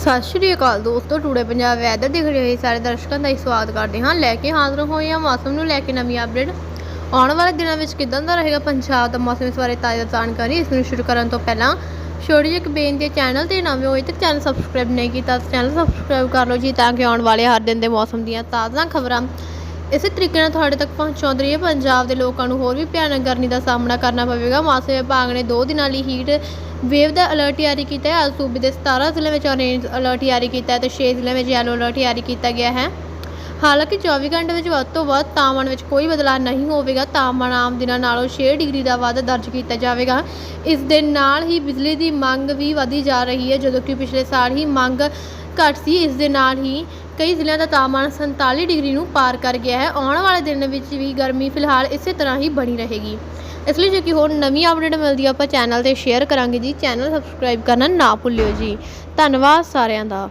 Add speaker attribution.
Speaker 1: ਸਤਿ ਸ਼੍ਰੀ ਅਕਾਲ ਦੋਸਤੋ, today Punjab weather ਦੇਖ ਰਹੇ ਹੋਏ ਸਾਰੇ ਦਰਸ਼ਕਾਂ ਦਾ ਹੀ ਸਵਾਗਤ ਕਰਦੇ ਹਾਂ। ਲੈ ਕੇ ਹਾਜ਼ਰ ਹੋਏ ਹਾਂ ਮੌਸਮ ਨੂੰ ਲੈ ਕੇ ਨਵੀਂ ਅਪਡੇਟ ਆਉਣ ਵਾਲੇ ਦਿਨਾਂ ਵਿੱਚ ਕਿਦਾਂ ਦਾ ਰਹੇਗਾ ਪੰਜਾਬ ਦਾ ਮੌਸਮ, ਇਸ ਬਾਰੇ ਤਾਜ਼ਾ ਜਾਣਕਾਰੀ ਇਸ ਨੂੰ ਸ਼ੁਰੂ ਕਰਨ ਤੋਂ ਪਹਿਲਾਂ ਛੋਟੀ ਜਿਹੀ ਇੱਕ ਬੇਨਤੀ ਚੈਨਲ ਤੇ ਨਵੇਂ ਹੋਏ ਤੱਕ ਚੈਨਲ ਸਬਸਕ੍ਰਾਈਬ ਨਹੀਂ ਕੀਤਾ ਤਾਂ ਚੈਨਲ ਸਬਸਕ੍ਰਾਈਬ ਕਰ ਲਓ ਜੀ, ਤਾਂ ਕਿ ਆਉਣ ਵਾਲੇ ਹਰ ਦਿਨ ਦੇ ਮੌਸਮ ਦੀਆਂ ਤਾਜ਼ਾ ਖਬਰਾਂ ਇਸੇ ਤਰੀਕੇ ਨਾਲ ਤੁਹਾਡੇ ਤੱਕ ਪਹੁੰਚਾਉਂਦੀ ਰਹੀ ਹੈ। ਪੰਜਾਬ ਦੇ ਲੋਕਾਂ ਨੂੰ ਹੋਰ ਵੀ ਭਿਆਨਕ ਗਰਮੀ ਦਾ ਸਾਹਮਣਾ ਕਰਨਾ ਪਵੇਗਾ। ਮੌਸਮ ਵਿਭਾਗ ਨੇ 2 ਦਿਨਾਂ ਲਈ ਹੀਟ ਵੇਵ ਦਾ ਅਲਰਟ ਜਾਰੀ ਕੀਤਾ ਹੈ। ਅੱਜ ਸੂਬੇ ਦੇ 17 ਜ਼ਿਲ੍ਹਿਆਂ ਵਿੱਚ ਔਰੇਂਜ ਅਲਰਟ ਜਾਰੀ ਕੀਤਾ ਹੈ ਤੇ 6 ਜ਼ਿਲ੍ਹਿਆਂ ਵਿੱਚ ਯੈਲੋ ਅਲਰਟ ਜਾਰੀ ਕੀਤਾ ਗਿਆ ਹੈ। ਹਾਲਾਂਕਿ 24 ਘੰਟੇ ਵਿੱਚ ਵੱਧ ਤੋਂ ਵੱਧ ਤਾਪਮਾਨ ਵਿੱਚ ਕੋਈ ਬਦਲਾਅ ਨਹੀਂ ਹੋਵੇਗਾ। ਤਾਪਮਾਨ ਆਮ ਦਿਨਾਂ ਨਾਲੋਂ 6 ਡਿਗਰੀ ਦਾ ਵਾਧਾ ਦਰਜ ਕੀਤਾ ਜਾਵੇਗਾ। ਇਸ ਦੇ ਨਾਲ ਹੀ ਬਿਜਲੀ ਦੀ ਮੰਗ ਵੀ ਵਧੀ ਜਾ ਰਹੀ ਹੈ, ਜਦੋਂ ਕਿ ਪਿਛਲੇ ਸਾਲ ਹੀ ਮੰਗ ਘੱਟ ਸੀ। ਇਸ ਦੇ ਨਾਲ ਹੀ ਕਈ ਜ਼ਿਲ੍ਹਿਆਂ ਦਾ ਤਾਪਮਾਨ 47 ਡਿਗਰੀ ਨੂੰ ਪਾਰ ਕਰ ਗਿਆ ਹੈ। ਆਉਣ ਵਾਲੇ ਦਿਨ ਵਿੱਚ ਵੀ ਗਰਮੀ ਫਿਲਹਾਲ ਇਸੇ ਤਰ੍ਹਾਂ ਹੀ ਬਣੀ ਰਹੇਗੀ। ਇਸ ਲਈ ਜੇ ਕਿ ਹੋਰ ਨਵੀਂ ਅਪਡੇਟ ਮਿਲਦੀ ਹੈ ਆਪਾਂ ਚੈਨਲ ਤੇ ਸ਼ੇਅਰ ਕਰਾਂਗੇ ਜੀ। ਚੈਨਲ ਸਬਸਕ੍ਰਾਈਬ ਕਰਨਾ ਨਾ ਭੁੱਲਿਓ ਜੀ। ਧੰਨਵਾਦ ਸਾਰਿਆਂ ਦਾ।